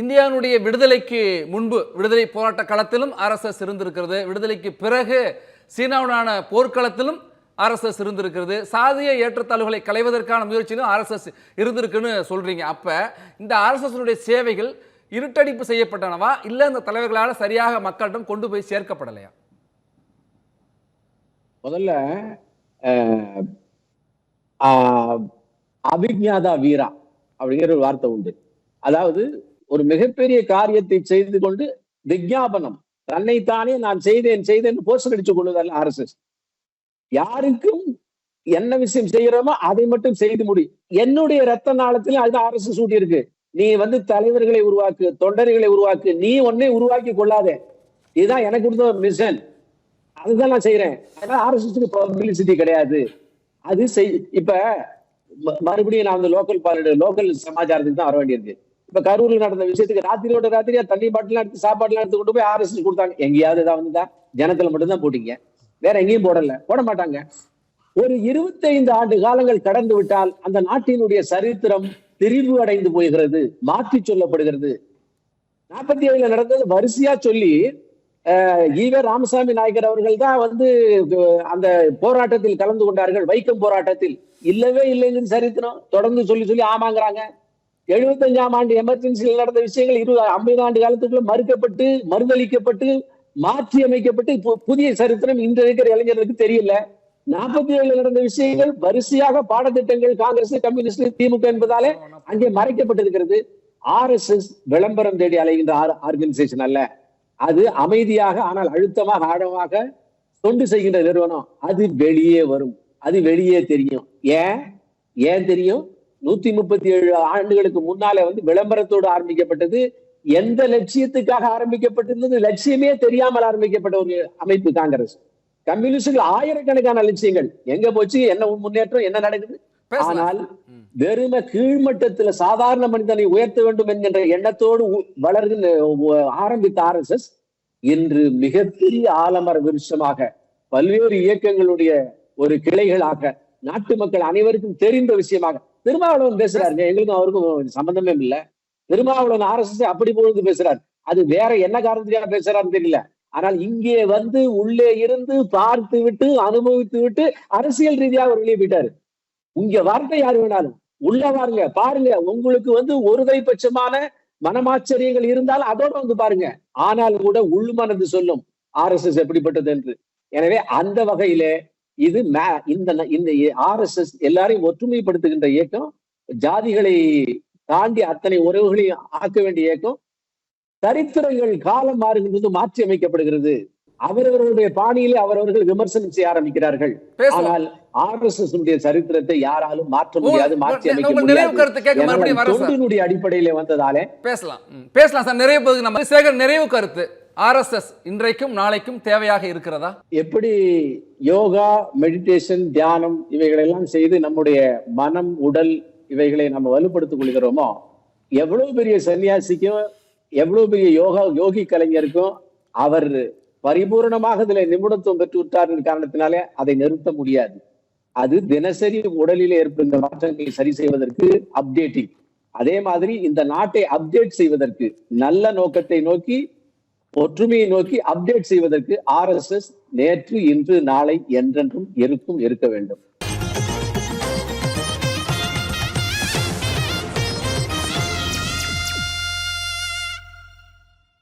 இந்தியாவினுடைய விடுதலைக்கு முன்பு விடுதலை போராட்ட களத்திலும் ஆர்எஸ்எஸ் இருந்திருக்கிறது. விடுதலைக்கு பிறகு சீனாவுடனான போர்க்களத்திலும் ஆர்எஸ்எஸ் இருந்திருக்கிறது. சாதிய ஏற்றத்தாழ்வுகளை களைவதற்கான முயற்சியிலும் ஆர்எஸ்எஸ் இருந்திருக்குன்னு சொல்றீங்க. அப்ப இந்த ஆர்எஸ்எஸ் சேவைகள் இருட்டடிப்பு செய்யப்பட்டனவா? இல்ல இந்த தலைவர்களால் சரியாக மக்களிடம் கொண்டு போய் சேர்க்கப்படலையா? முதல்ல அபிஜாதா வீரா அப்படிங்கிற ஒரு வார்த்தை உண்டு. அதாவது ஒரு மிகப்பெரிய காரியத்தை செய்து கொண்டு விஞ்ஞாபனம். தன்னைத்தானே நான் செய்தேன் செய்தேன் போஸ்டர் அடிச்சு கொள்ளுதல் ஆர்எஸ்எஸ். யாருக்கும் என்ன விஷயம் செய்யறோமோ அதை மட்டும் செய்து முடி. என்னுடைய ரத்த நாளத்தில் அது எஸ் ஊட்டி இருக்கு. நீ வந்து தலைவர்களை உருவாக்கு தொண்டர்களை உருவாக்கு நீ ஒன்னே உருவாக்கி கொள்ளாதே. இதுதான் எனக்கு கொடுத்த மிஷன் அதுதான் நான் செய்யறேன் அதனால எஸ்க்கு பப்ளிசிட்டி கிடையாது. அது செய் இப்ப ம- மறுபடியும் நான் வந்து லோக்கல் பாலிட லோக்கல் சமாச்சாரத்துக்கு தான் வர வேண்டியிருக்கு. இப்ப கரூர்ல நடந்த விஷயத்துக்கு ராத்திரியோட ராத்திரியா தண்ணி பாட்டிலாம் எடுத்து சாப்பாடுலாம் எடுத்து கொண்டு போய் ஆர்எஸ்எஸ் கொடுத்தாங்க. எங்கேயாவது ஏதாவது வந்துதா ஜனத்துல மட்டும்தான் போட்டீங்க. வேற எங்கேயும் போடல. போட மாட்டாங்க. ஒரு இருபத்தைந்து ஆண்டு காலங்கள் கடந்து விட்டால் அந்த நாட்டினுடைய சரித்திரம் திரிவு அடைந்து போகிறது மாற்றி சொல்லப்படுகிறது. நாற்பத்தி ஏழுல நடந்தது வரிசையா சொல்லி அஹ், ஈவே ராமசாமி நாயக்கர் அவர்கள் தான் வந்து அந்த போராட்டத்தில் கலந்து கொண்டார்கள். வைக்கம் போராட்டத்தில். இல்லவே இல்லைன்னு சரித்திரம். தொடர்ந்து சொல்லி சொல்லி ஆமாங்கிறாங்க. எழுபத்தஞ்சாம் ஆண்டு எமர்ஜென்சியில் நடந்த விஷயங்கள் இருபது ஐம்பது ஆண்டு காலத்துக்குள்ள மறுக்கப்பட்டு மறுதளிக்கப்பட்டு மாற்றி அமைக்கப்பட்டு இப்போ புதிய சரித்திரம் இன்று இருக்கிற இளைஞர்களுக்கு தெரியல. நாற்பத்தி ஏழுல நடந்த விஷயங்கள் வரிசையாக பாடத்திட்டங்கள் காங்கிரஸ் கம்யூனிஸ்ட் திமுக என்பதாலே அங்கே மறைக்கப்பட்டிருக்கிறது. ஆர் எஸ் எஸ் விளம்பரம் தேடி அலைகின்ற ஆர்கனைசேஷன் அல்ல. அது அமைதியாக ஆனால் அழுத்தமாக ஆழமாக தொண்டு செய்கின்ற நிறுவனம். அது வெளியே வரும். அது வெளியே தெரியும். ஏன்? ஏன் தெரியும்? நூத்தி முப்பத்தி ஏழு ஆண்டுகளுக்கு முன்னாலே வந்து விளம்பரத்தோடு ஆரம்பிக்கப்பட்டது. எந்த லட்சியத்துக்காக ஆரம்பிக்கப்பட்டிருந்தது? லட்சியமே தெரியாமல் ஆரம்பிக்கப்பட்ட ஒரு அமைப்பு காங்கிரஸ். கம்யூனிஸ்டுகள் ஆயிரக்கணக்கான லட்சியங்கள். எங்க போச்சு? என்ன முன்னேற்றம்? என்ன நடக்குது? ஆனால். வெறும கீழ்மட்டத்துல சாதாரண மனிதனை உயர்த்த வேண்டும் என்கின்ற எண்ணத்தோடு வளர்கின்ற ஆரம்பித்த ஆர்எஸ்எஸ் இன்று மிகப்பெரிய ஆலமர விருட்சமாக பல்வேறு இயக்கங்களுடைய ஒரு கிளைகளாக நாட்டு மக்கள் அனைவருக்கும் தெரிந்த விஷயமாக திருமாவளவன் பேசுறாருங்க எங்களுக்கும் அவருக்கும் சம்பந்தமே இல்ல. திருமாவளவன் ஆர்எஸ்எஸ் அப்படி பொழுது பேசுறாரு. அது வேற என்ன காரணத்துக்காக பேசுறாருன்னு தெரியல. ஆனால் இங்கே வந்து உள்ளே இருந்து பார்த்து விட்டு அனுபவித்து விட்டு அரசியல் ரீதியாக அவர் வெளியே போயிட்டாரு. இங்க வார்த்தை யாரு வேணாலும். உள்ள வாருங்க பாருங்க. உங்களுக்கு வந்து ஒருதை பட்சமான மனமாச்சரியங்கள் இருந்தாலும் அதோட வந்து பாருங்க. ஆனால் கூட உள்மனது சொல்லும் ஆர் எஸ் எஸ் எப்படிப்பட்டது என்று. எனவே அந்த வகையிலே இது இந்த இந்த ஆர்எஸ்எஸ் எல்லாரையும் ஒற்றுமைப்படுத்துகின்ற இயக்கம் ஜாதிகளை தாண்டி அத்தனை உறவுகளையும் ஆக்க வேண்டிய இயக்கம் சரித்திரங்கள் காலம் மாறுகின்றது மாற்றி அமைக்கப்படுகிறது. அவரவர்களுடைய பாணியிலே அவரவர்கள் விமர்சனம் செய்ய ஆரம்பிக்கிறார்கள். ஆனால் ஆர்எஸ்எஸ் சரித்திரத்தை யாராலும் மாற்ற முடியாது மாற்றி அமைக்க முடியாது. தொண்டினுடைய அடிப்படையில வந்ததாலே பேசலாம். பேசலாம் சார். நிறைவு பகுதி நம்ம சேகர் நிறைவு கருத்து. ஆர்எஸ்எஸ் இன்றைக்கும் நாளைக்கும் தேவையாக இருக்கிறதா? எப்படி யோகா மெடிடேஷன் தியானம் இவைகளெல்லாம் செய்து நம்முடைய மனம் உடல் இவைகளை நம்ம வலுப்படுத்திக் கொள்கிறோமோ எவ்வளவு பெரிய சன்னியாசிக்கும் எவ்வளவு பெரிய யோகா யோகி கலைஞருக்கும் அவர் பரிபூரணமாக இதுல நிபுணத்துவம் பெற்றுவிட்டார் காரணத்தினாலே அதை நிறுத்த முடியாது. அது தினசரி உடலில் ஏற்படுகின்ற மாற்றங்களை சரி செய்வதற்கு அப்டேட்டிங் அதே மாதிரி இந்த நாட்டை அப்டேட் செய்வதற்கு நல்ல நோக்கத்தை நோக்கி ஒற்றுமையை நோக்கி அப்டேட் செய்வதற்கு ஆர்எஸ்எஸ் நேற்று இன்று நாளை என்றென்றும் இருக்கும் இருக்க வேண்டும்.